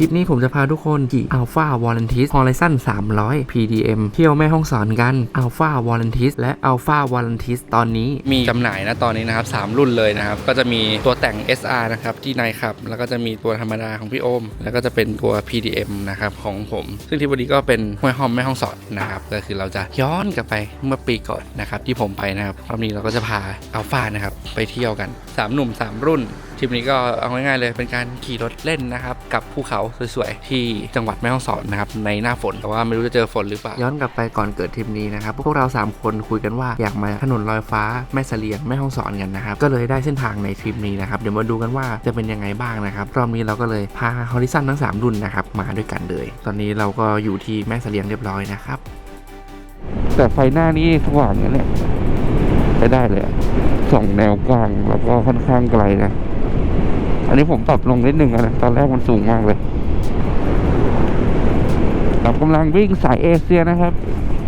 คลิปนี้ผมจะพาทุกคนขี่ Alpha v o l a n t i s Horizon 300 PDM เที่ยวแม่ห้องสอนกัน Alpha v o l a n t i s และ Alpha v o l a n t i s ตอนนี้มีจำหน่ายนะตอนนี้นะครับ 3 รุ่นเลยนะครับ ก็จะมีตัวแต่ง SR นะครับ ที่นายขับ แล้วก็จะมีตัวธรรมดาของพี่โอม แล้วก็จะเป็นตัว PDM นะครับ ของผม ซึ่งที่วันนี้ก็เป็นห้วยห้อมแม่ห้องสอนนะครับก็คือเราจะย้อนกลับไปเมื่อปีก่อนนะครับที่ผมไปนะครับรอบนี้เราก็จะพา Alpha นะครับไปเที่ยวกันสามหนุ่มสามรุ่น ทริปนี้ก็เอาง่ายๆเลยเป็นการขี่รถเล่นนะครับ กับภูเขาสวยๆ ที่จังหวัดแม่ฮ่องสอนนะครับในหน้าฝนแต่ว่าไม่รู้จะเจอฝนหรือเปล่า ย้อนกลับไปก่อนเกิดทริปนี้นะครับพวกเรา 3 คนคุยกันว่าอยากมาถนนลอยฟ้าแม่เสลียงแม่ฮ่องสอนกันนะครับก็เลยได้เส้นทางในทริปนี้นะครับเดี๋ยวมาดูกันว่าจะเป็นยังไงบ้างนะครับรอบนี้เราก็เลยพาฮอริซอนทั้ง 3 รุ่นนะครับมาด้วยกันเลย ตอนนี้เราก็อยู่ที่แม่เสลียงเรียบร้อยนะครับแต่ไฟหน้านี่สว่างนะเนี่ยใช้ได้เลยอะส่องแนวกว้างแล้วก็ค่อนข้างไกลนะ อันนี้ผมปรับลงนิดนึงนะตอนแรกมันสูงมากเลยเรากำลังวิ่งสายเอเชียนะครับ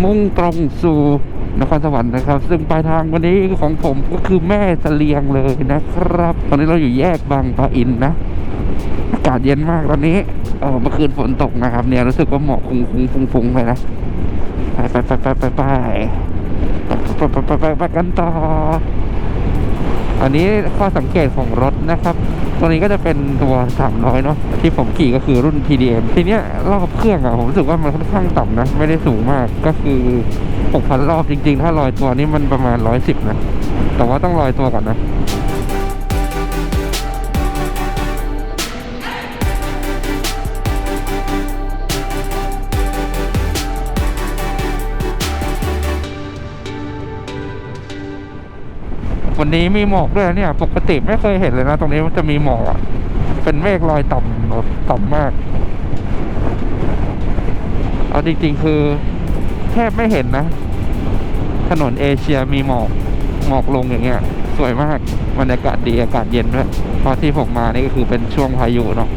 มุ่งตรงสู่นครสวรรค์นะครับ ซึ่งปลายทางวันนี้ของผมก็คือแม่เสลียงเลยนะครับ ตอนนี้เราอยู่แยกบางปะอินนะอากาศเย็นมากตอนนี้เออเมื่อคืนฝนตกนะครับ เนี่ยรู้สึกว่าหมอกฟุ้งฟุ้งฟุ้งฟุ้งไปนะไปไปไปไปไปไปไปไปไปไปกันต่ออันนี้ข้อสังเกตของรถนะครับ ตัวนี้ก็จะเป็นตัว300เนาะที่ผมขี่ก็คือรุ่น PDM ทีเนี้ยรอบเครื่องอะผมรู้สึกว่ามันค่อนข้างต่ำนะ ไม่ได้สูงมากก็คือ6,000รอบจริง ๆ ถ้าลอยตัวนี้มันประมาณ 110 นะ แต่ว่าต้องลอยตัวก่อนนะ วันนี้มีหมอกด้วยเนี่ย ปกติไม่เคยเห็นเลยนะ ตรงนี้มันจะมีหมอกอะเป็นเมฆลอยต่ำต่ำมาก เอาจริงๆคือแทบไม่เห็นนะ ถนนเอเชียมีหมอกหมอกลงอย่างเงี้ย สวยมากบรรยากาศดีอากาศเย็นด้วยเพราะที่ผมมานี่ก็คือเป็นช่วงพายุเนาะ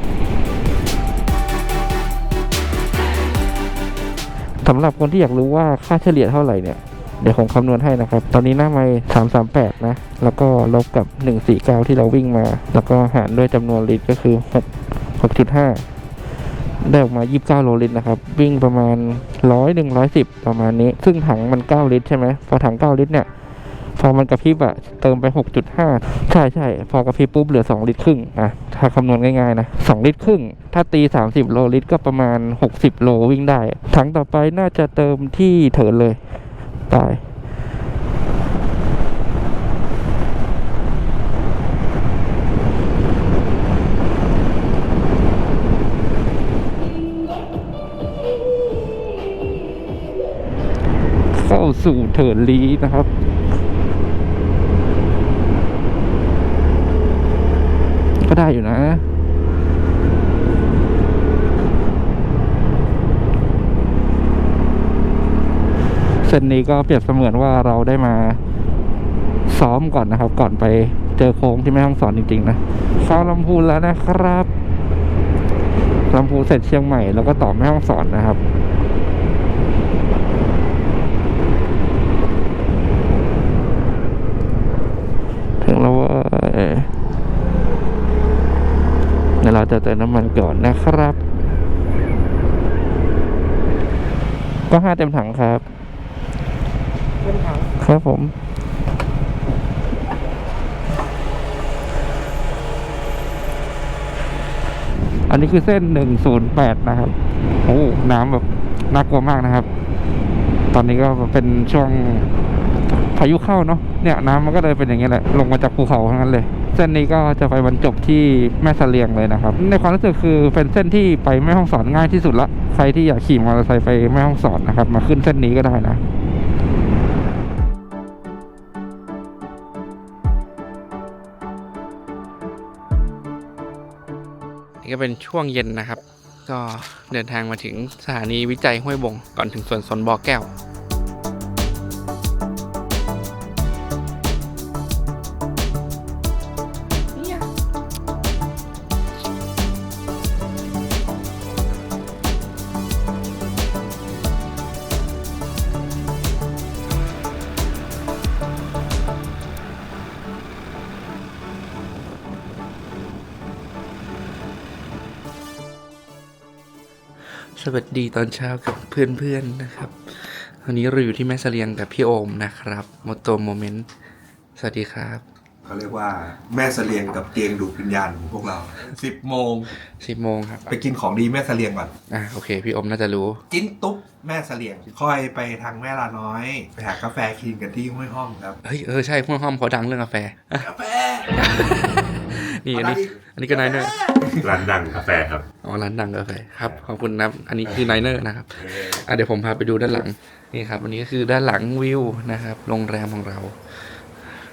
สำหรับคนที่อยากรู้ว่าค่าเฉลี่ยเท่าไหร่เนี่ย เดี๋ยวผมคำนวณให้นะครับ ตอนนี้หน้าไม่สามสามแปดนะ แล้วก็ลบกับหนึ่งสี่เก้าที่เราวิ่งมา แล้วก็หารด้วยจำนวนลิตรก็คือหกหกจุดห้าได้ออกมายี่สิบเก้าโลลิตรนะครับ วิ่งประมาณร้อยหนึ่งร้อยสิบประมาณนี้ ซึ่งถังมันเก้าลิตรใช่ไหมพอถังเก้าลิตรเนี่ย พอมันกระพริบอะเติมไป 6.5 ใช่ใช่ พอกระพริบปุ๊บเหลือ 2 ลิตรครึ่งอะถ้าคำนวณง่ายๆนะ 2 ลิตรครึ่ง ถ้าตี 30 โลลิตรก็ประมาณ 60 โลวิ่งได้ ถังต่อไปน่าจะเติมที่เถินเลย ตายเข้าสู่เถินลีนะครับก็ได้อยู่นะ ส้นนี้ก็เปรียบเสมือนว่าเราได้มาซ้อมก่อนนะครับ ก่อนไปเจอโค้งที่แม่ห้องสอนจริงๆนะเข้าลำพูนแล้วนะครับลำพูนเสร็จเชียงใหม่แล้วก็ต่อแม่ห้องสอนนะครับถึงแล้วว่าเดี๋ยวเราจะเติมน้ำมันก่อนนะครับ ก็ห้าเต็มถังครับ ครับผม อันนี้คือเส้นหนึ่งศูนย์แปดนะครับ โอ้น้ำแบบน่ากลัวมากนะครับ ตอนนี้ก็เป็นช่วงพายุเข้าเนาะเนี่ยน้ำมันก็เลยเป็นอย่างนี้แหละลงมาจากภูเขาทั้งนั้นเลยเส้นนี้ก็จะไปบรรจบที่แม่สเสลียงเลยนะครับ ในความรู้สึกคือเป็นเส้นที่ไปแม่ห้องสอนง่ายที่สุดละ ใครที่อยากขี่มอเตอร์ไซค์ไปแม่ห้องสอนนะครับ มาขึ้นเส้นนี้ก็ได้นะ นี่ก็เป็นช่วงเย็นนะครับ ก็เดินทางมาถึงสถานีวิจัยห้วยบง ก่อนถึงสวนสนบ่อแก้ว วัสดีตอนเช้ากับเพื่อนๆนะครับ วันนี้เราอยู่ที่แม่เสลียงกับพี่โอมนะครับโมโตโมเมนต์ สวัสดีครับ เขาเรียกว่าแม่เสลียงกับเตียงดูดวิญญาณของพวกเรา10โมงสิบโมงครับ ไปกินของดีแม่เสลียงก่อนอะโอเค พี่โอมน่าจะรู้กินตุ๊บแม่เสลียงค่อยไปทางแม่ลาน้อย ไปหากาแฟกินกันที่ห้วยห้อมครับ เฮ้ยเออใช่ห้วยห้อมเขาดังเรื่องกาแฟ กาแฟ นี่อันนี้ อันนี้ก็ไนเนอร์ร้านดังกาแฟครับ อ๋อร้านดังกาแฟครับขอบคุณนะครับอันนี้คือไนเนอร์นะครับอะเดี๋ยวผมพาไปดูด้านหลังนี่ครับวันนี้ก็คือด้านหลังวิวนะครับโรงแรมของเรา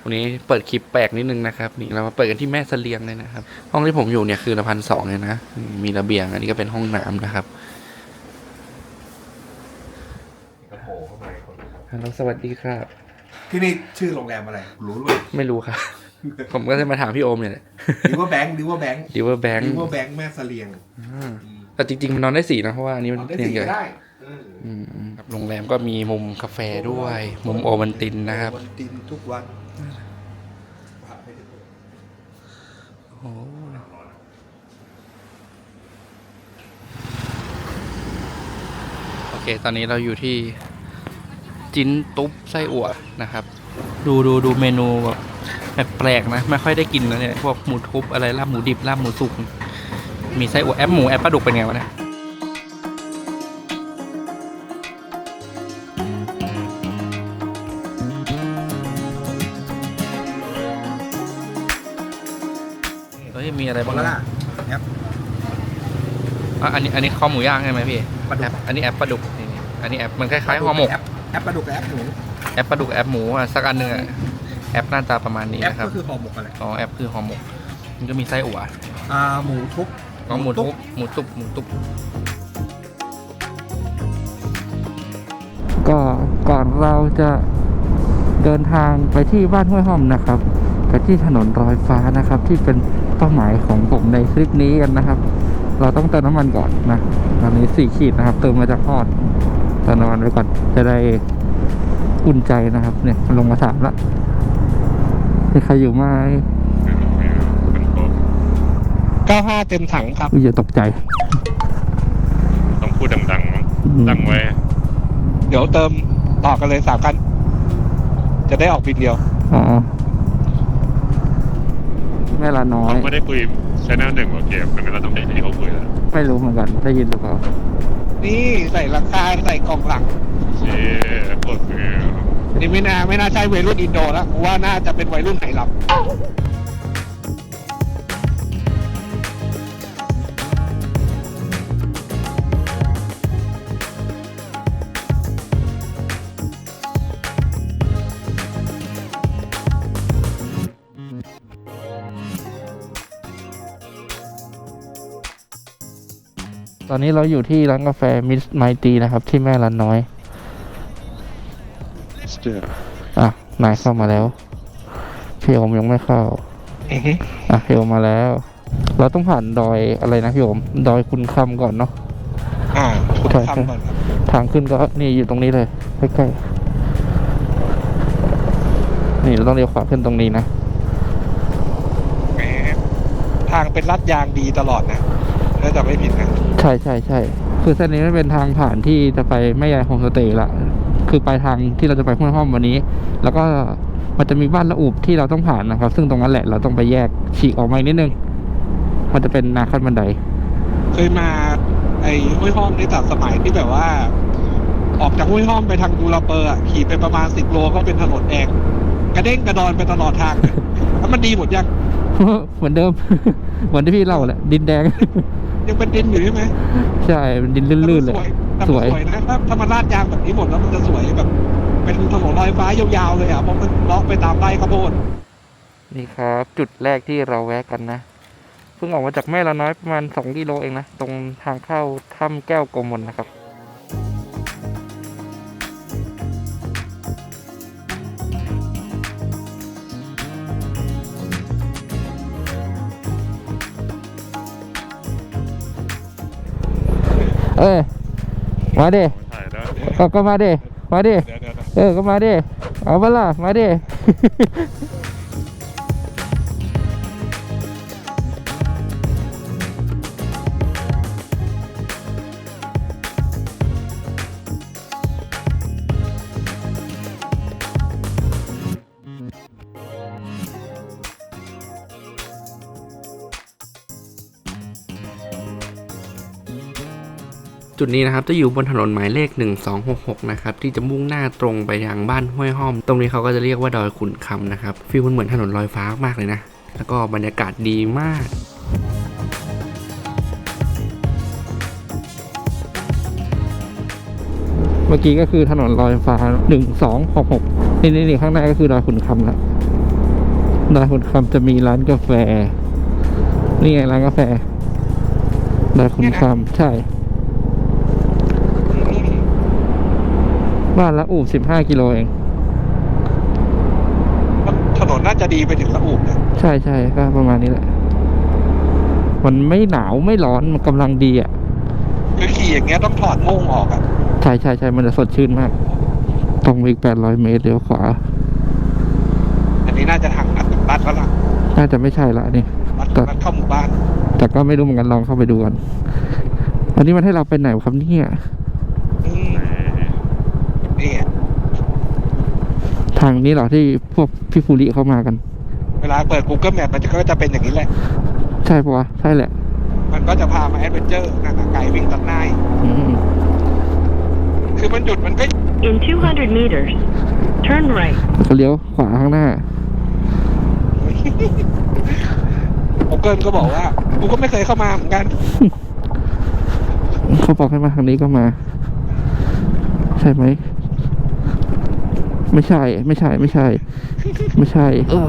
วันนี้เปิดคลิปแปลกนิดนึงนะครับนี่เรามาเปิดกันที่แม่เสลียงเลยนะครับ ห้องที่ผมอยู่เนี่ยคือละพันสองเลยนะมีระเบียง อันนี้ก็เป็นห้องน้ำนะครับกระโผล่เข้ามาอีกคนฮัลโหลสวัสดีครับ ที่นี่ชื่อโรงแรมอะไร รู้เลยไม่รู้ครับ ผมก็จะมาถามพี่โอมเนี่ยแหละดิว่าแบงค์ดิว่าแบงค์ดิวเวอร์แบงค์ดิว่าแบงค์แม่เสลียงแต่จริงๆมันนอนได้สี่นะ เพราะว่าอันนี้มันได้เตียงสี่ใหญ่ก็ได้เอออืมครับโรงแรมก็มีมุมกาแฟด้วย มุมโอวันตินนะครับ วันตินทุกวันโอ้โอเค ตอนนี้เราอยู่ที่ จิ้นตุ๊บไส้อั่วนะครับ ดูดูดูเมนูแบบ แปลกๆนะ ไม่ค่อยได้กินนะเนี่ยพวกหมูทุบอะไรลาบหมูดิบลาบหมูสุก มีไส้อั่วแอปหมูแอปปลาดุกเป็นไงวะเนี่ยเฮ้ยมีอะไรหมบ้าดงแล้วนะล่ะแอปอะอันนี้อันนี้ข้อหมูย่างใช่ไหมพี่ปลาดุกแอปอันนี้แอปปลาดุกนี่นี่อันนี้แอปมันคล้ายๆห่อหมกแอปแอปปลาดุกกับแอปหมูแอปปลาดุกแอปหมูอะสักอันหนึ่งอะ แอปหน้าตาประมาณนี้แอปนะครับก็คือห่อหมกอะไรอ๋อแอปคือห่อหมก มันก็มีไส้อั่วอ่าหมูทุบก็หมูทุบหมูตุบหมูตุบก็ก่อนเราจะเดินทางไปที่บ้านห้วยห้อมนะครับไปที่ถนนรอยฟ้านะครับ ที่เป็นเป้าหมายของผมในคลิปนี้กันนะครับ เราต้องเติมน้ำมันก่อนนะตอนนี้สี่ขีดนะครับ เติมมาจากพอดเติมน้ำมันไว้ก่อนจะได้อุ่นใจนะครับ เนี่ยลงมาถามละ มีใครอยู่ไหม95เต็มถังครับ อุ้ยอย่าตกใจ ต้องพูดดังๆมั้งอืม ตั้งไว้เดี๋ยวเติมต่อกันเลยสามคัน จะได้ออกบินเดียว อ๋อแม่ละน้อยเขาไม่ได้คุยชแนลหนึ่งโอเคมันก็เราต้องได้ที่เขาคุยแล้วไม่รู้เหมือนกัน ได้ยินหรือเปล่า นี่ใส่หลังคาใส่กล่องหลัง เชี่ยปวดมือ นี่ไม่น่าไม่น่าใช่วัยรุ่นอินโดแล้วกูว่าน่าจะเป็นวัยรุ่นไหหลับตอนนี้เราอยู่ที่ร้านกาแฟมิสไมตีนะครับ ที่แม่ละน้อย อะ นายเข้ามาแล้ว พี่โอมยังไม่เข้า อือฮึอะ พี่โอมมาแล้ว เราต้องผ่านดอยอะไรนะพี่โอม ดอยคุณคำก่อนเนาะ อ่าคุณใช่ทำก่อนครับทางขึ้นก็นี่อยู่ตรงนี้เลยใกล้ๆนี่เราต้องเลี้ยวขวาขึ้นตรงนี้นะ แหมทางเป็นลัดยางดีตลอดนะถ้าจะไม่ผิดนะ ใช่ใช่ใช่คือเส้นนี้ไม่เป็นทางผ่านที่จะไปแม่ยายโฮมสเตย์ละ คือปลายทางที่เราจะไปห้วยห้อมวันนี้ แล้วก็มันจะมีบ้านละอุบที่เราต้องผ่านนะครับ ซึ่งตรงนั้นแหละเราต้องไปแยกฉีกออกมาอีกนิดนึง มันจะเป็นนาขั้นบันได เคยมาไอ้ห้วยห้อมในตัดสมัยที่แบบว่า ออกจากห้วยห้อมไปทางดูลาเปอร์อะขี่ไปประมาณสิบโลก็เป็นถนนแดงกระเด้งกระดอนไปตลอดทางเลยแล้วมันดีหมดยังเหมือนเดิม เหมือนที่พี่เล่าแหละดินแดง ยังเป็นดินอยู่ใช่ไหมใช่มันดินลื่นๆเลยแต่สมันวยสวยนะถ้าถ้ามันลาดยางแบบนี้หมดแล้วมันจะสวยแบบ เป็นถนนลอยฟ้ายาวๆเลยอะเพราะมันเลาะไปตามไร่ข้าวโพดนี่ครับ จุดแรกที่เราแวะกันนะเพิ่งออกมาจากแม่ละน้อยประมาณ2กิโลเองนะ ตรงทางเข้าถ้ำแก้วโกมลนะครับ เออมาดิถ่ายแล้วก็ก็มาดิมาดิเดี๋ยวเดี๋ยวเดี๋ยวเออก็มาดิเอาเปะล่ะมาดิ จุดนี้นะครับจะอยู่บนถนนหมายเลข 1266 นะครับที่จะมุ่งหน้าตรงไปยังบ้านห้วยห้อม ตรงนี้เขาก็จะเรียกว่าดอยขุนคำนะครับฟีลมันเหมือนถนนลอยฟ้ามากเลยนะ แล้วก็บรรยากาศดีมากเมื่อกี้ก็คือถนนลอยฟ้าหนึ่งสองหกหกนี่นี่นี่ข้างหน้าก็คือดอยขุนคำละดอยขุนคำจะมีร้านกาแฟ นี่ไงร้านกาแฟดอยขุนคำใช่ บ้านละอู่สิบห้ากิโลเอง ถนนน่าจะดีไปถึงละอูบเลยใช่ใช่ก็ประมาณนี้แหละ มันไม่หนาวไม่ร้อนมันกำลังดีอะคือขี่อย่างเงี้ยต้องถอดโม่งออกอะ ใช่ใช่ใช่มันจะสดชื่นมาก ตรงไปอีกแปดร้อยเมตรเลี้ยวขวา อันนี้น่าจะทางอัดบัตแล้วล่ะน่าจะไม่ใช่ละนี่บัตแต่บัตเข้าหมู่บ้าน แต่ก็ไม่รู้เหมือนกันลองเข้าไปดูกันวันนี้มันให้เราไปไหนวะครับเนี่ย อืมนี่อะ ทางนี้เหรอที่พวกพี่ฟูริเข้ามากัน เวลาเปิด Google Map มันจะก็จะเป็นอย่างนี้แหละ ใช่ปะวะใช่แหละ มันก็จะพามาแอดเวนเจอร์นั่นน่ะไก่วิ่งตัดหน้าอีกอืมคือมันหยุดมันก็ In 200 meters, turn right. แล้วก็เลี้ยวขวาข้างหน้า Google ก็บอกว่า กูก็ไม่เคยเข้ามาเหมือนกัน เขาบอกให้มาทางนี้ก็มา ใช่ไหม ไม่ใช่ ไม่ใช่ ไม่ใช่ ไม่ใช่ เออ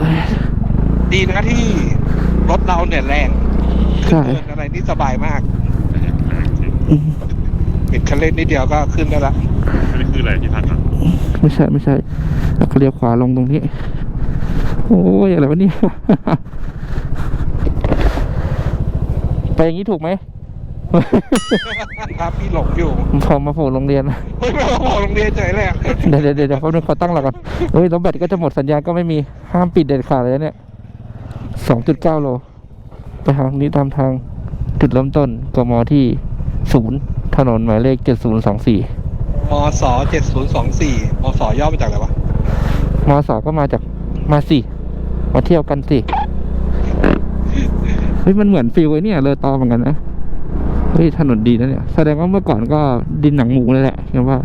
ดีนะที่รถเราเนี่ยแรงใช่เดินอะไรนี่สบายมากจริงอืมปิดคันเร่งนิดเดียวก็ขึ้นได้ละอันนี้คืออะไรที่พัดอะไม่ใช่ไม่ใช่แล้วก็เลี้ยวขวาลงตรงนี้ โอ้ยอะไรวะเนี่ย ไปอย่างนี้ถูกไหม ครับพี่หลงอยู่พอมาโผล่โรงเรียนเฮ้ยมาบอกโรงเรียนเฉยเลยอะเดี๋ยวเดี๋ยวเดี๋ยวแป๊บนึงขอตั้งหลักก่อนเฮ้ยแล้วแบตก็จะหมดสัญญาณก็ไม่มีห้ามปิดเด็ดขาดเลยนะเนี่ยสองจุดเก้าโลไปทางนี้ตามทางจุดเริ่มต้นกมที่ศูนย์ถนนหมายเลขเจ็ดศูนย์สองสี่มศเจ็ดศูนย์สองสี่มศย่อมาจากอะไรวะมสก็มาจากมาสิมาเที่ยวกันสิเฮ้ยมันเหมือนฟิลไอ้เนี่ยเลยตอเหมือนกันนะ เฮ้ยถนนดีนะเนี่ยแสดงว่าเมื่อก่อนก็ดินหนังหมูเลยแหละเห็นว่า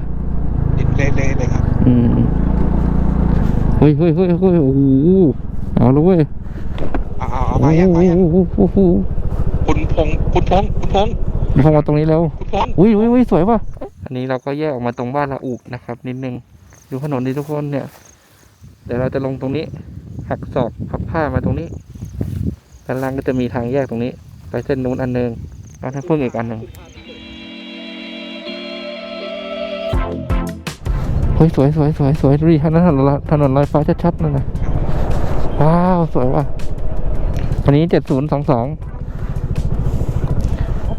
ดินเละๆเลยครับ อืมเฮ้ยเฮ้ยเฮ้ยเฮ้ยโอ้โหเอาแล้วเว้ยเอาเอาเอามาอย่างมาอย่างโอ้โหโอ้โหคุณพงษ์คุณพงษ์คุณพงษ์พอมาตรงนี้แล้วคุณพงษ์อุ้ยอุ้ยอุ้ยสวยป่ะอันนี้เราก็แยกออกมาตรงบ้านละอุนะครับ นิดนึงดูถนนดีทุกคนเนี่ยเดี๋ยวเราจะลงตรงนี้ หักศอกพับผ้ามาตรงนี้ด้านล่างก็จะมีทางแยกตรงนี้ ไปเส้นนู้นอันหนึง แล้วถ้าเพิ่งอีกอันหนึ่งเฮ้ยสวยสวยสวยสวยดูดิถนนถนนถนนลอยฟ้าชัดๆนั่นนะว้าวสวยว่ะอันนี้เจ็ดศูนย์สองสอง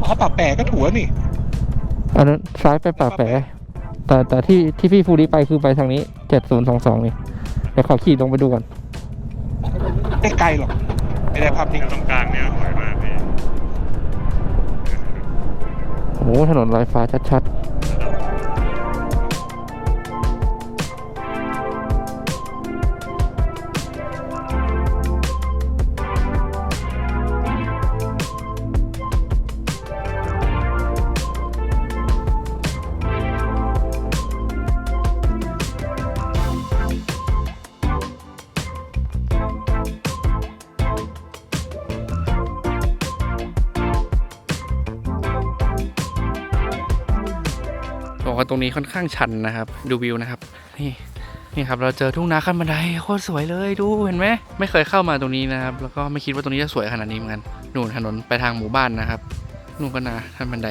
เขาปรับแปะก็ถูกแล้วนี่อันนั้นซ้ายไปป่าแปะแต่แต่ที่ที่พี่ฟูริไปคือไปทางนี้เจ็ดศูนย์สองสองนี่เดี๋ยวขอขี่ลงไปดูก่อนไม่ไกลหรอกไม่ได้ภาพนิ่งตรงกลางเนี่ยสวยมาก นนลอยฟ้าชัดๆ นี้ค่อนข้างชันนะครับ ดูวิวนะครับ นี่นี่ครับเราเจอทุ่งนาขั้นบันไดโคตรสวยเลยดูเห็นไหมไม่เคยเข้ามาตรงนี้นะครับ แล้วก็ไม่คิดว่าตรงนี้จะสวยขนาดนี้เหมือนกันนู่นถนนไปทางหมู่บ้านนะครับนู่นก็นาขั้นบันได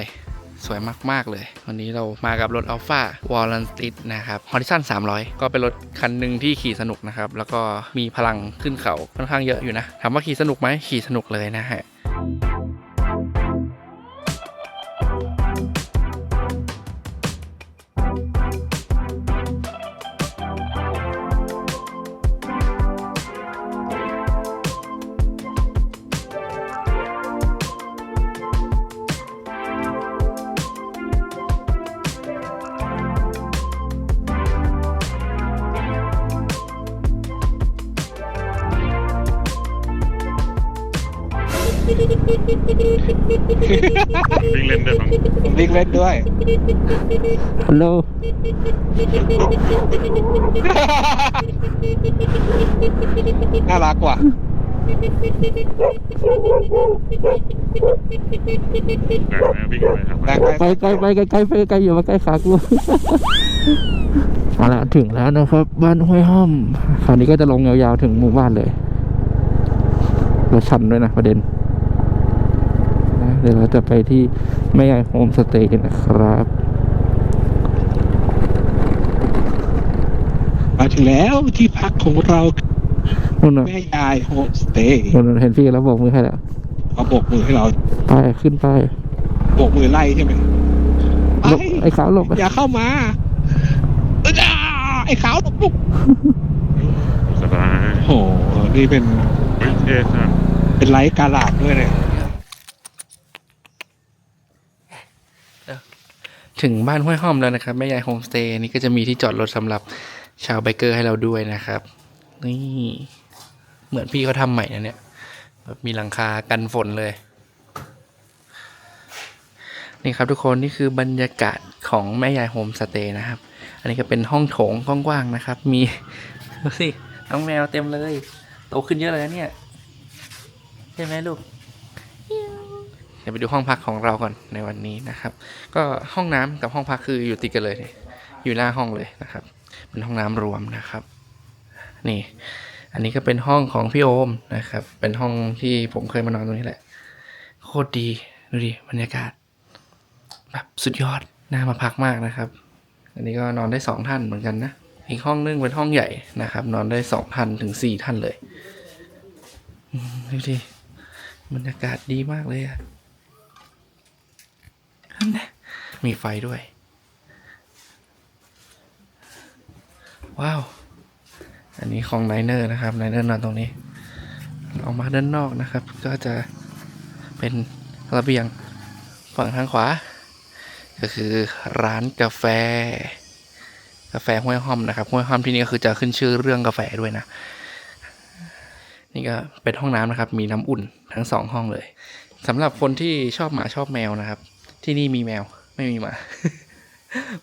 สวยมาก ๆ เลย วันนี้เรามากับรถ Alpha w a l l a n t i s นะครับ Horizon 300 ก็เป็นรถคันหนึ่งที่ขี่สนุกนะครับ แล้วก็มีพลังขึ้นเขาค่อนข้างเยอะอยู่นะ ถามว่าขี่สนุกไหมขี่สนุกเลยนะฮะ ล่นได้บ้างผมวิ่งเล่นด้วย ฮัลโหล น่ารักว่ะนะวิ่งเลยครับแรงไปไปไกลไปไกลไกลไปไกลอยู่มาใกล้ขากูเอาละถึงแล้วนะครับ บ้านห้วยห้อมคราวนี้ก็จะลงยาวๆถึงหมู่บ้านเลยเราชันด้วยนะประเด็นนะเดี๋ยวเราจะไปที่แม่ยายโฮมสเตย์นะครับมาถึงแล้วที่พักของเรานู่นน่ะแม่ยายโฮมสเตย์นู่นน่ะเห็นพี่แล้วบอกมือให้แล้วเขาโบกมือให้เราไปขึ้นไปโบกมือไล่ใช่ไหมหลบไอ้ขาวหลบไปอย่าเข้ามาเอ้ยอ่าไอ้ขาวหลบลุกสบายโอ้โหนี่เป็นเฮ้ยเท่จังเป็นไลท์กาลาดด้วยเนี่ย ถึงบ้านห้วยห้อมแล้วนะครับแม่ยายโฮมสเตย์นี่ก็จะมีที่จอดรถสำหรับชาวไบเกอร์ให้เราด้วยนะครับ นี่เหมือนพี่เขาทำใหม่นะเนี่ยแบบมีหลังคากันฝนเลย นี่ครับทุกคนนี่คือบรรยากาศของแม่ยายโฮมสเตย์นะครับ อันนี้ก็เป็นห้องโถงกว้างๆนะครับ มีดูสิน้องแมวเต็มเลย โตขึ้นเยอะเลยนะเนี่ย ใช่ไหมลูก ดี๋ยวไปดูห้องพักของเราก่อนในวันนี้นะครับ ก็ห้องน้ำกับห้องพักคืออยู่ติดกันเลย อยู่หน้าห้องเลยนะครับ เป็นห้องน้ำรวมนะครับ นี่ อันนี้ก็เป็นห้องของพี่โอมนะครับ เป็นห้องที่ผมเคยมานอนตรงนี้แหละ โคตรดีดูดิบรรยากาศแบบสุดยอดน่ามาพักมากนะครับ อันนี้ก็นอนได้สองท่านเหมือนกันนะอีกห้องนึงเป็นห้องใหญ่นะครับ นอนได้สองท่านถึงสี่ท่านเลยดูดิบรรยากาศดีมากเลยอะ่ะ มีไฟด้วย ว้าว อันนี้ของไนเนอร์นะครับไนเนอร์นอนตรงนี้ ออกมาด้านนอกนะครับ ก็จะเป็นระเบียงฝั่งทางขวา ก็คือร้านกาแฟ กาแฟห้วยห้อมนะครับห้วยห้อมที่นี่ก็คือจะขึ้นชื่อเรื่องกาแฟด้วยนะ นี่ก็เป็นห้องน้ำนะครับ มีน้ำอุ่นทั้งสองห้องเลยสำหรับคนที่ชอบหมาชอบแมวนะครับ ที่นี่มีแมวไม่มีหมา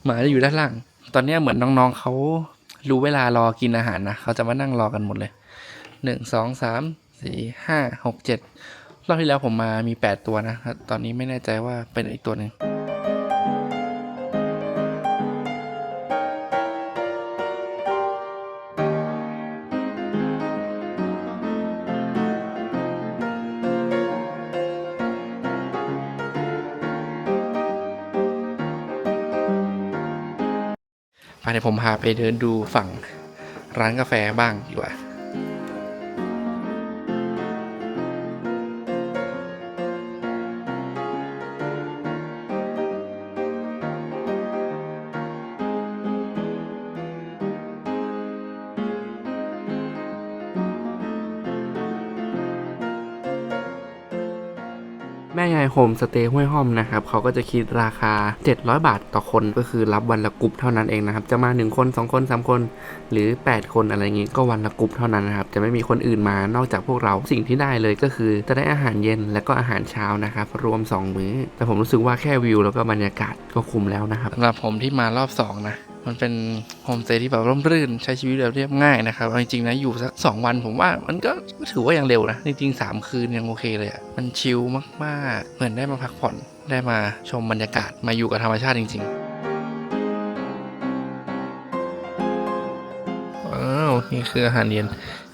หมาจะอยู่ด้านล่าง ตอนนี้เหมือนน้องๆเขารู้เวลารอกินอาหารนะเขาจะมานั่งรอกันหมดเลยหนึ่งสองสามสี่ห้าหกเจ็ดรอบที่แล้วผมมามีแปดตัวนะ ตอนนี้ไม่แน่ใจว่าเป็นอีกตัวหนึ่ง ผมพาไปเดินดูฝั่งร้านกาแฟบ้างดีกว่า ม่ยายโฮมสเตย์ห้วยห้อมนะครับเขาก็จะคิดราคา 700 บาทต่อคนก็คือรับวันละกรุ๊ปเท่านั้นเองนะครับ จะมา 1 คน 2 คน 3 คน หรือ 8 คนอะไรอย่างงี้ก็วันละกรุ๊ปเท่านั้นนะครับ จะไม่มีคนอื่นมานอกจากพวกเราสิ่งที่ได้เลยก็คือจะได้อาหารเย็นและก็อาหารเช้านะครับ รวม 2 มื้อ แต่ผมรู้สึกว่าแค่วิวแล้วก็บรรยากาศก็คุ้มแล้วนะครับสำหรับผมที่มารอบ2นะ มันเป็นโฮมสเตย์ที่แบบร่มรื่นใช้ชีวิตแบบเรียบง่ายนะครับเอาจริงๆนะอยู่สัก 2 วันผมว่ามันก็ถือว่ายังเร็วนะ จริงๆ 3 คืนยังโอเคเลยอะมันชิลมากๆ เหมือนได้มาพักผ่อนได้มาชมบรรยากาศมาอยู่กับธรรมชาติจริงๆว้าวนี่คืออาหารเย็น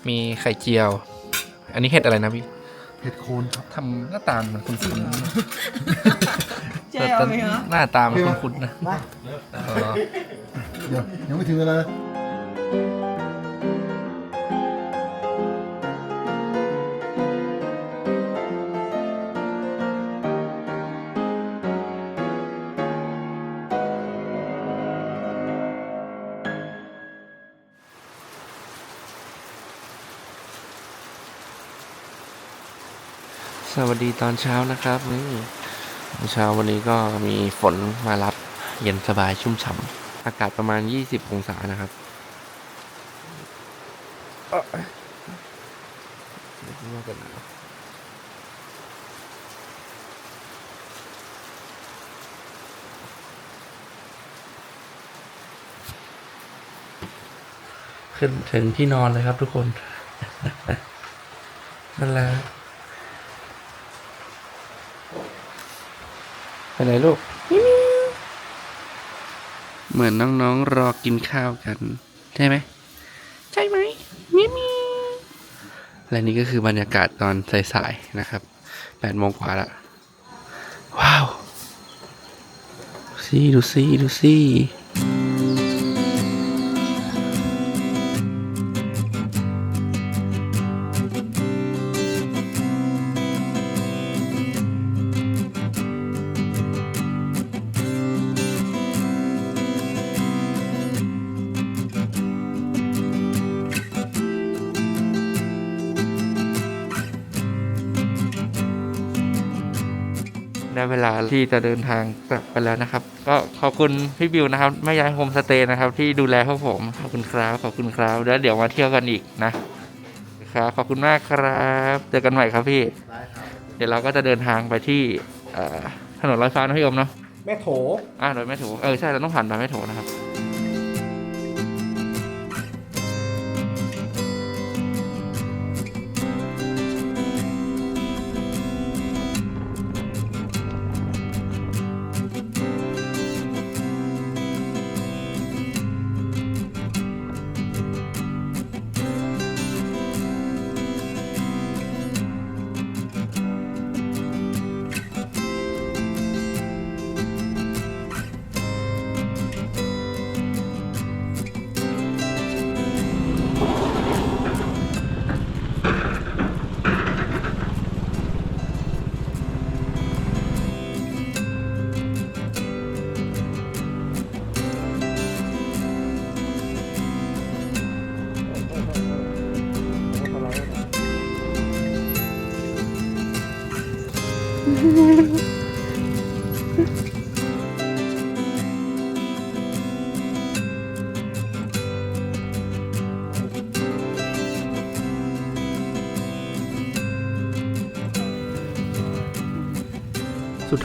มีไข่เจียว อันนี้เห็ดอะไรนะพี่ เห็ดโคนครับทำหน้าตามันคุ้นๆเจ๊เอาไหมคะหน้าตามันคุ้นๆนะอ๋อเดี๋ยวยังไม่ถึงเวลา สวัสดีตอนเช้านะครับนี่เช้าวันนี้ก็มีฝนมารับเย็นสบายชุ่มฉ่ำอากาศประมาณ 20 องศานะครับเดี๋ยวมากันนขึ้นถึงที่นอนเลยครับทุกคน นั่นแหละ ไปไหนลูก เหมือนน้องๆรอกินข้าวกัน ใช่ไหม ใช่ไหมมิมีและนี่ก็คือบรรยากาศตอนสายๆนะครับแปดโมงกว่าละ ว้าวดูสิดูสิดูสิ ที่จะเดินทางกลับไปแล้วนะครับ ก็ขอบคุณพี่บิวนะครับแม่ยายโฮมสเตย์นะครับ ที่ดูแลพวกผมขอบคุณครับขอบคุณครับแล้วเดี๋ยวมาเที่ยวกันอีกนะครับขอบคุณมากครับเจอกันใหม่ครับพี่เดี๋ยวเราก็จะเดินทางไปที่เอ่อถนนลอยฟ้านะพี่อมเนาะแม่โถ อ่าโดยแม่โถเออใช่เราต้องผ่านดอยแม่โถนะครับ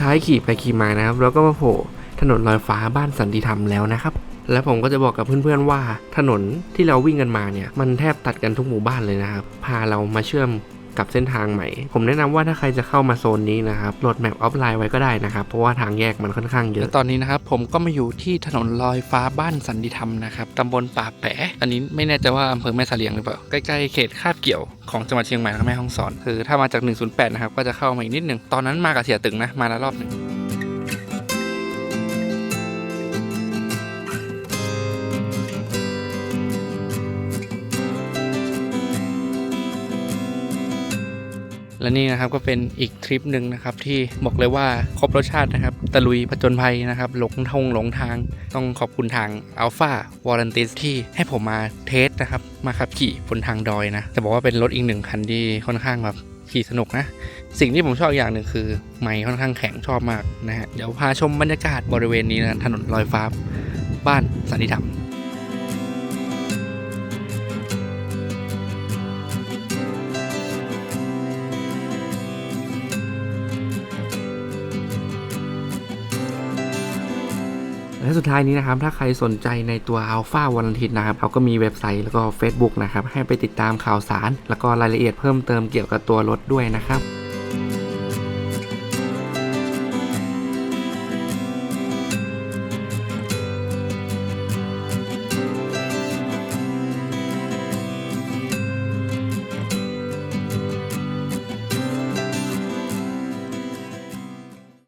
ท้ายขี่ไปขี่มานะครับ แล้วก็มาโผล่ถนนลอยฟ้าบ้านสันติธรรมแล้วนะครับ และผมก็จะบอกกับเพื่อนๆว่า ถนนที่เราวิ่งกันมาเนี่ย มันแทบตัดกันทุกหมู่บ้านเลยนะครับ พาเรามาเชื่อม กับเส้นทางใหม่ ผมแนะนำว่าถ้าใครจะเข้ามาโซนนี้นะครับโหลดแมปออฟไลน์ไว้ก็ได้นะครับเพราะว่าทางแยกมันค่อนข้างเยอะตอนนี้นะครับผมก็มาอยู่ที่ถนนลอยฟ้าบ้านสันติธรรมนะครับตำบลป่าแปะอันนี้ไม่แน่ใจว่าอำเภอแม่เสลียงหรือเปล่าใกล้ๆเขตคาบเกี่ยวของจังหวัดเชียงใหม่และแม่ฮ่องสอนคือถ้ามาจาก 108 นะครับก็จะเข้ามาอีกนิดหนึ่งตอนนั้นมากับเสียตึงนะมาแล้วรอบหนึ่ง และนี่นะครับก็เป็นอีกทริปหนึ่งนะครับที่บอกเลยว่าครบรสชาตินะครับตะลุยผจญภัยนะครับหลงทงหลงทาง ต้องขอบคุณทาง Alpha v o l u n t i s ที่ให้ผมมาเทสนะครับมาขับขี่บนทางดอยนะจะบอกว่าเป็นรถอีกหนึ่งคันที่ค่อนข้างแบบขี่สนุกนะ สิ่งที่ผมชอบอย่างหนึ่งคือ ไมค์ค่อนข้างแข็งชอบมากนะฮะเดี๋ยวพาชมบรรยากาศบริเวณนี้นะถนนลอยฟ้า บ้านสันติธรรม และสุดท้ายนี้นะครับถ้าใครสนใจในตัวอัลฟาวันอาทิตย์นะครับเขาก็มีเว็บไซต์แล้วก็ Facebook นะครับให้ไปติดตามข่าวสาร แล้วก็รายละเอียดเพิ่มเติมเกี่ยวกับตัวรถด้วยนะครับ